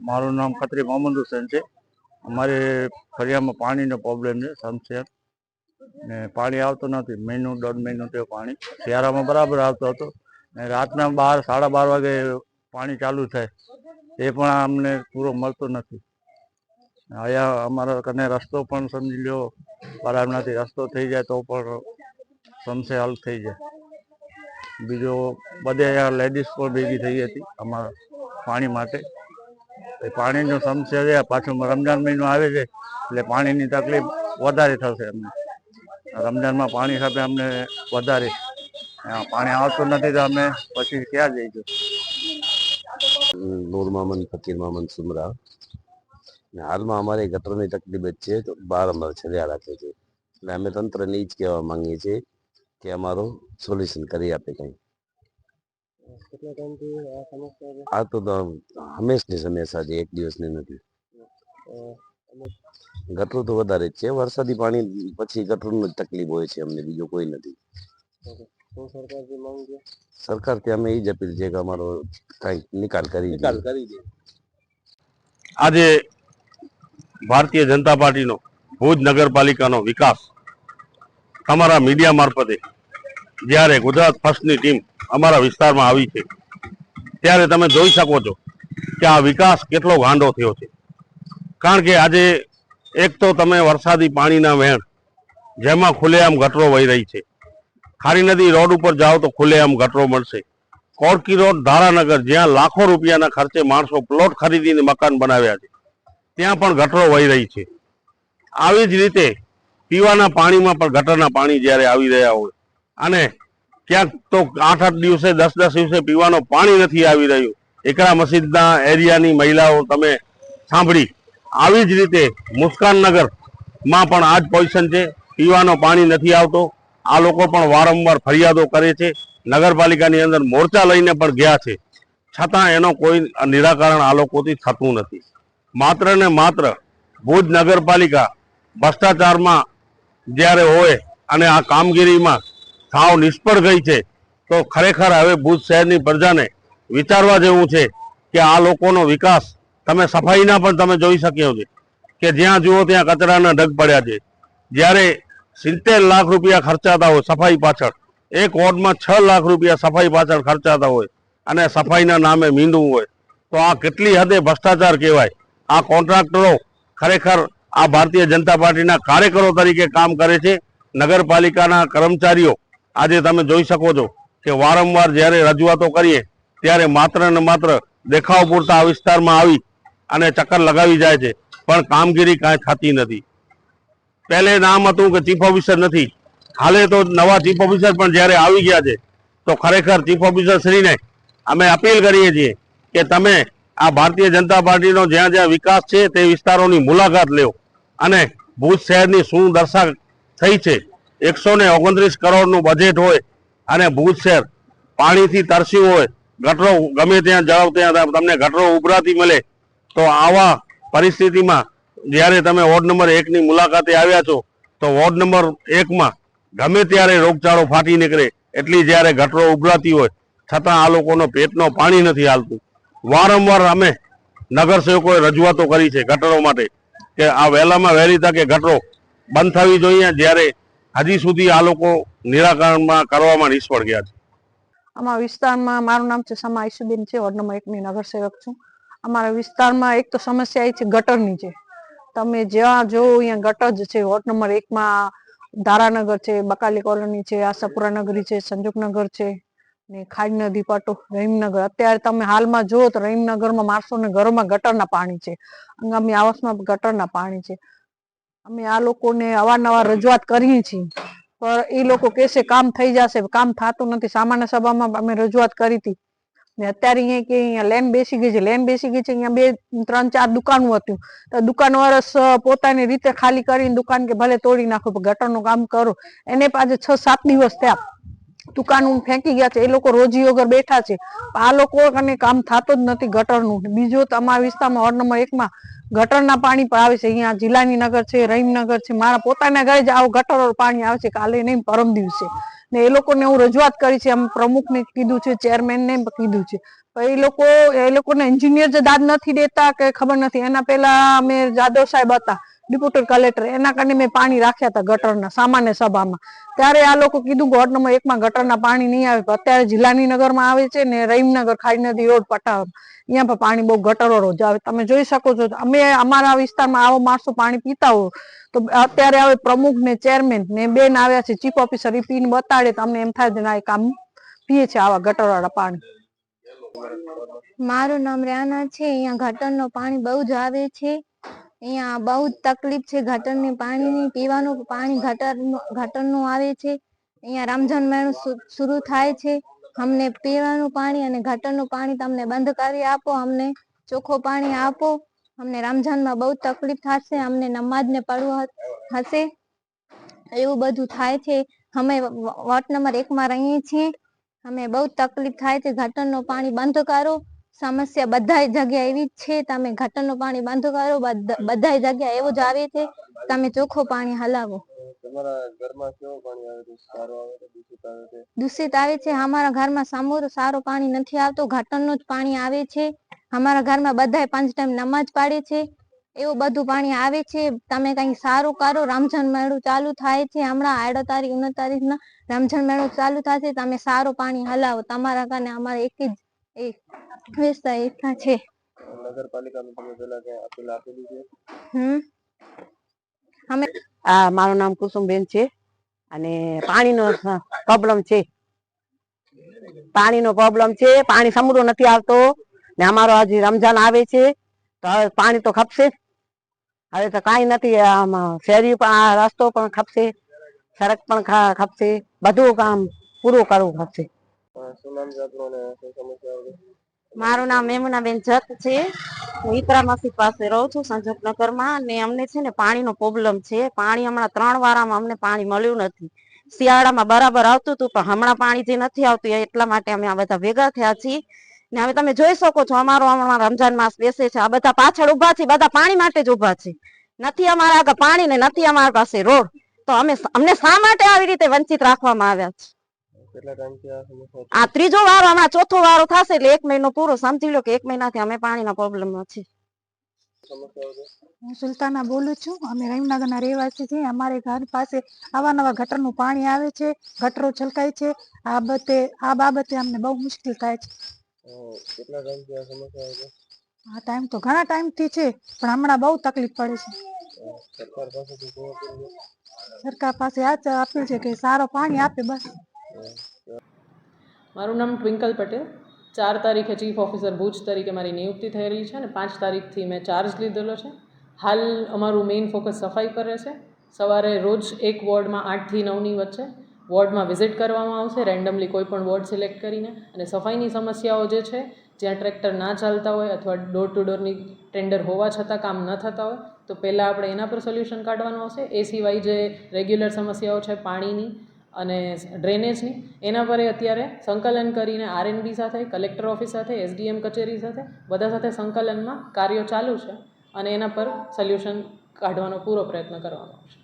મારું નામ ખત્રી મોહમ્મદ હુસેન છે. અમારે ફરિયામાં પાણીનો પ્રોબ્લેમ છે સમસ્યા ને પાણી આવતું નથી, મહિનો, દોઢ મહિનો થયો પાણી. શિયાળામાં બરાબર આવતો હતો. ને રાતના બાર, સાડા બાર વાગે પાણી ચાલુ થાય. એ પણ અમને પૂરો મળતો નથી. અહીંયા અમારા કને રસ્તો પણ સમજી લો બરાબર નથી રસ્તો થઈ જાય તો પણ સમસ્યા હલ થઈ જાય. બીજો, બધે અહીંયા લેડીઝ પણ ભેગી થઈ હતી અમારા પાણી માટે. એ પાણીનો સમસ્યા છે પાછું રમજાન મહિનો આવે છે, એટલે પાણીની તકલીફ વધારે થશે અમને. રમજાનમાં પાણી સાથે અમને વધારે પાણી આવતું નથી તો અમે પછી ક્યાં જઈશું નૂર મામન, ફકીર મામન, સુમરા. ને હાલમાં અમારે ગટરની તકલીફ જ છે, તો બારંવાર છર્યા રાખે છે. એટલે અમે તંત્રને એ જ કહેવા માંગીએ છીએ કે અમારું સોલ્યુશન કરી આપે કંઈ. કેટલા ટાઈમથી આ સમસ્યા છે? આ તો હંમેશની સમસ્યા છે એક દિવસની નથી. ગટર તો વધારે જ છે. વરસાદી પાણી પછી ગટરનું જ તકલીફ હોય છે અમને બીજો કોઈ નથી. સરકારથી અમે એ જ અપીલ છે કે અમારો કંઈક નિકાલ કરી દે. કરી દે. આજે ભારતીય જનતા પાર્ટીનો ભુજ નગરપાલિકાનો વિકાસ તમારા મીડિયા મારફતે જ્યારે ગુજરાત ફર્સ્ટની ટીમ અમારા વિસ્તારમાં આવી છે, ત્યારે તમે જોઈ શકો છો કે આ વિકાસ કેટલો ગાંડો થયો છે. કારણ કે આજે એક તો તમે વરસાદી પાણીના વહેણ, જેમાં ખુલ્લેઆમ ગટરો વહી રહી છે. ખારી નદી રોડ ઉપર જાઓ તો ખુલ્લેઆમ ગટરો મળશે. કોડકી રોડ, ધારાનગર, જ્યાં લાખો રૂપિયાના ખર્ચે માણસો પ્લોટ ખરીદીને મકાન બનાવ્યા છે, ત્યાં પણ ગટરો વહી રહી છે. આવી જ રીતે પીવાના પાણીમાં પણ ગટરના પાણી જ્યારે આવી રહ્યા હોય અને ક્યાંક તો આઠ આઠ દિવસે, દસ દસ દિવસે પીવાનું પાણી નથી આવી રહ્યું. એકરા મસ્જિદના એરિયાની મહિલાઓ તમે સાંભળી. આવી જ રીતે મુસ્કાનનગરમાં પણ આ જ પોઝિશન છે. પીવાનો પાણી નથી આવતો. આ લોકો પણ વારંવાર ફરિયાદો કરે છે. નગરપાલિકાની અંદર મોરચા લઈને પણ ગયા છે. છતાં એનો કોઈ નિરાકરણ આ લોકોથી થતું નથી. માત્ર ને માત્ર ભુજ નગરપાલિકા ભ્રષ્ટાચારમાં જ્યારે હોય અને આ કામગીરીમાં સાવ નિષ્ફળ ગઈ છે, તો ખરેખર હવે ભુજ શહેરની પ્રજાને વિચારવા જેવું છે કે આ લોકોનો વિકાસ તમે સફાઈના પણ તમે જોઈ શક્યો છે કે જ્યાં જુઓ ત્યાં કચરાના ઢગ પડ્યા છે. જ્યારે સિત્તેર લાખ રૂપિયા ખર્ચાતા હોય સફાઈ પાછળ, એક વોર્ડમાં છ લાખ રૂપિયા સફાઈ પાછળ ખર્ચાતા હોય અને સફાઈના નામે મીંડવું હોય, તો આ કેટલી હદે ભ્રષ્ટાચાર કહેવાય? આ કોન્ટ્રાક્ટરો ખરેખર આ ભારતીય જનતા પાર્ટીના કાર્યકરો તરીકે કામ કરે છે, નગરપાલિકાના કર્મચારીઓ આજે તમે જોઈ શકો છો કે વારંવાર જ્યારે રજૂઆતો કરીએ, ત્યારે માત્ર ને માત્ર દેખાવ પૂરતા આ વિસ્તારમાં આવી અને ચક્કર લગાવી જાય છે. પણ કામગીરી કાંઈ થતી નથી. પહેલે નામ હતું કે ચીફ ઓફિસર નથી. હાલે તો નવા ચીફ ઓફિસર પણ જ્યારે આવી ગયા છે, તો ખરેખર ચીફ ઓફિસર શ્રીને અમે અપીલ કરીએ છીએ કે તમે આ ભારતીય જનતા પાર્ટીનો જ્યાં જ્યાં વિકાસ છે તે વિસ્તારોની મુલાકાત લ્યો અને ભુજ શહેરની શું દર્શા થઈ છે એકસો ને ઓગણત્રીસ કરોડનું બજેટ હોય અને ભુજ પાણીથી તરસ્યું હોય, ગટરો ગમે ત્યાં જાઓ ત્યાં તમને ગટરો ઉભરાતી મળે, તો આવા પરિસ્થિતિમાં જ્યારે તમે વોર્ડ નંબર એકની મુલાકાતે આવ્યા છો, તો વોર્ડ નંબર એકમાં ગમે ત્યારે રોગચાળો ફાટી નીકળે, એટલી જ્યારે ગટરો ઉભરાતી હોય, છતાં આ લોકોનો પેટનો પાણી નથી હાલતું. વારંવાર અમે નગરસેવકોએ રજૂઆતો કરી છે ગટરો માટે, કે આ વહેલામાં વહેલી તકે ગટરો બંધ થવી જોઈએ, જ્યારે હજી સુધી આ લોકો નિરાકરણમાં કરવામાં નિષ્ફળ ગયા છે. અમારા વિસ્તારમાં મારું નામ છે સમા ઈસુબેન છે વોર્ડ નંબર એકની નગરસેવક છું. અમારા વિસ્તારમાં એક તો સમસ્યા એ છે ગટરની છે. તમે જ્યાં જો અહીંયા ગટર જ છે, વોર્ડ નંબર એકમાં ધારાનગર છે, બકાલી કોલોની છે, આશાપુરા નગરી છે, સંજોગનગર છે, ને ખાડી નદી, પાટો, રહીમનગર. અત્યારે તમે હાલમાં જુઓ તો રહીમનગરમાં માણસોને ઘરોમાં ગટરના પાણી છે. હંગામી આવાસમાં ગટરના પાણી છે. અમે આ લોકોને અવારનવાર રજૂઆત કરીએ છીએ. પણ એ લોકો કહેશે કામ થઈ જશે. કામ થતું નથી. સામાન્ય સભામાં અમે રજૂઆત કરી હતી. ને અત્યારે અહીંયા કે અહીંયા લેન બેસી ગઈ છે. લેન બેસી ગઈ છે. અહીંયા બે, ત્રણ, ચાર દુકાનો હતું. તો દુકાન વાળા પોતાની રીતે ખાલી કરીને દુકાન કે ભલે તોડી નાખો ગટરનું કામ કરો. એને પાછે છ, સાત દિવસ થયા. દુકાનો ફેંકી ગયા છે. એ લોકો રોજી વગર બેઠા છે. આ લોકો અને કામ થતો જ નથી ગટરનું. બીજું તમારા વિસ્તારમાં વોર્ડ નંબર એકમાં ગટરના પાણી પણ આવે છે. અહીંયા જિલ્લાની નગર છે, રહીમનગર છે. મારા પોતાના ઘરે જ આવું ગટર પાણી આવે છે કાલે નહીં પરમ દિવસે. ને એ લોકોને હું રજૂઆત કરી છે. આમ પ્રમુખને કીધું છે, ચેરમેનને કીધું છે. એ લોકો, એ લોકોને એન્જિનિયર જે દાદ નથી દેતા કે ખબર નથી. એના પહેલા અમે જાદવ સાહેબ હતા. ડેપ્યુટી કલેક્ટર એના કારણે મેં પાણી રાખ્યા હતા ગટરના, સામાન્ય સભામાં. ત્યારે આ લોકો કીધું કે વોર્ડ નંબર એકમાં ગટરના પાણી નહીં આવે. અત્યારે જિલ્લાની નગરમાં આવે છે ને રહીમનગર ખાડી નદી રોડ પટાવ અહીંયા પણ પાણી બહુ ગટરો રોજ આવે. તમે જોઈ શકો છો, અમે અમારા વિસ્તારમાં આવો માણસો પાણી પીતા હો તો અત્યારે આવે પ્રમુખ ને ચેરમેન ને બેન આવ્યા છે ચીફ ઓફિસર એ પીને બતાડે તો અમને એમ થાય છે, ના, એ કામ પીએ છે આવા ગટરવાળા પાણી. મારું નામ રાના છે, અહીંયા ગટરનું પાણી બહુ જ આવે છે. અહીંયા બહુ તકલીફ છે ગટરની પાણીની પીવાનું પાણી ગટર ગટરનું આવે છે. અહીંયા રમઝાન મહિનો શરૂ થાય છે. અમને પીવાનું પાણી અને ગટરનું પાણી તમને બંધ કરી આપો, અમને ચોખ્ખું પાણી આપો. અમને રમઝાનમાં બહુ તકલીફ થશે, અમને નમાજને પડવું હશે. એવું બધું થાય છે. અમે વોર્ડ નંબર એકમાં રહીએ છીએ. અમે બહુ તકલીફ થાય છે. ગટરનું પાણી બંધ કરો. સમસ્યા બધા જગ્યા એવી જ છે. તમે ગટરનું પાણી બંધ કરો બધા જગ્યા એવું જ આવે છે. તમે ચોખ્ખું પાણી હલાવો. તમારા ઘરમાં કેવું પાણી આવે છે? સારું આવે છે દૂષિત આવે છે? દૂષિત આવે છે. અમારા ઘરમાં સમૂર સારું પાણી નથી આવતું. ગટરનું જ પાણી આવે છે. અમારા ઘરમાં બધાય પાંચ ટાઈમ નમાજ પાડે છે. એવું બધું પાણી આવે છે. તમે કઈ સારું કરો. રમઝાન મેળું ચાલુ થાય છે. હમણાં આડો તારીખ ઉનત તારીખના રમઝાન મેળું ચાલુ થશે. તમે સારું પાણી હલાવો. તમારા કારણે અમારે એક જ એ વિસ્તાર એટલા છે. નગરપાલિકાનું તમે પેલા કે અપીલ આપેલી છે. હમ. આ મારું નામ કુસુમબેન છે અને પાણીનો પ્રોબ્લેમ છે. પાણીનો પ્રોબ્લેમ છે. પાણી સમૃદ્ધ નથી આવતો ને અમારો હજી રમજાન આવે છે. તો હવે પાણી તો ખપશે. હવે તો કાંઈ નથી આમ શેરી પણ આ રસ્તો પણ ખપશે. સડક પણ ખપશે. બધું કામ પૂરું કરવું ખપશે. મારું નામ મેમુનાબેન જત છે. હું ઈકરા પાસે રહું છું સંજોગનગરમાં અને અમને છે ને પાણીનો પ્રોબ્લેમ છે. પાણી હમણાં ત્રણ વારામાં અમને પાણી મળ્યું નથી. શિયાળામાં બરાબર આવતું હતું, પણ હમણાં પાણી જે નથી આવતું એટલા માટે અમે આ બધા ભેગા થયા છીએ. ને હવે તમે જોઈ શકો છો, અમારો હમણાં રમજાન માસ બેસે છે. આ બધા પાછળ ઊભા છે બધા પાણી માટે જ ઊભા છે. નથી અમારા આગળ પાણી ને નથી અમારા પાસે રોડ. તો અમે અમને શા માટે આવી રીતે વંચિત રાખવામાં આવ્યા છે? આ ત્રીજો વારો હમણાં ચોથો વારો થશે એટલે એક મહિનો પૂરો. સમજી લો કે એક મહિનાથી અમે પાણીના પ્રોબ્લેમમાં છીએ. છે હું સુલતાના બોલું છું. અમે રહીમનગરના રહેવાસી છીએ. અમારે ઘર પાસે અવારનવાર ગટરનું પાણી આવે છે. ગટરો છલકાય છે. આ બાબતે આ બાબતે અમને બહુ મુશ્કેલ થાય છે. આ આવે ટાઈમ તો? ઘણા ટાઈમથી છે પણ હમણાં બહુ તકલીફ પડે છે. સરકાર છે? પાસે આ જ અપીલ છે કે સારો પાણી આપે બસ. મારું નામ ટ્વિંકલ પટેલ. ચાર તારીખે ચીફ ઓફિસર ભુજ તરીકે મારી નિયુક્તિ થયેલી છે અને પાંચ તારીખથી મેં ચાર્જ લીધેલો છે. હાલ અમારું મેઇન ફોકસ સફાઈ પર રહેશે. સવારે રોજ એક વોર્ડમાં આઠથી નવની વચ્ચે વોર્ડમાં વિઝિટ કરવામાં આવશે રેન્ડમલી કોઈ પણ વોર્ડ સિલેક્ટ કરીને. અને સફાઈની સમસ્યાઓ જે છે, જ્યાં ટ્રેક્ટર ના ચાલતા હોય અથવા ડોર ટુ ડોરની ટેન્ડર હોવા છતાં કામ ન થતા હોય, તો પહેલાં આપણે એના પર સોલ્યુશન કાઢવાનું આવશે એ સિવાય જે રેગ્યુલર સમસ્યાઓ છે, પાણીની અને ડ્રેનેજની. એના પર અત્યારે સંકલન કરીને આરએનબી સાથે કલેક્ટર ઓફિસ સાથે એસડીએમ કચેરી સાથે, બધા સાથે સંકલનમાં કાર્યો ચાલુ છે અને એના પર સોલ્યુશન કાઢવાનો પૂરો પ્રયત્ન કરવામાં આવશે.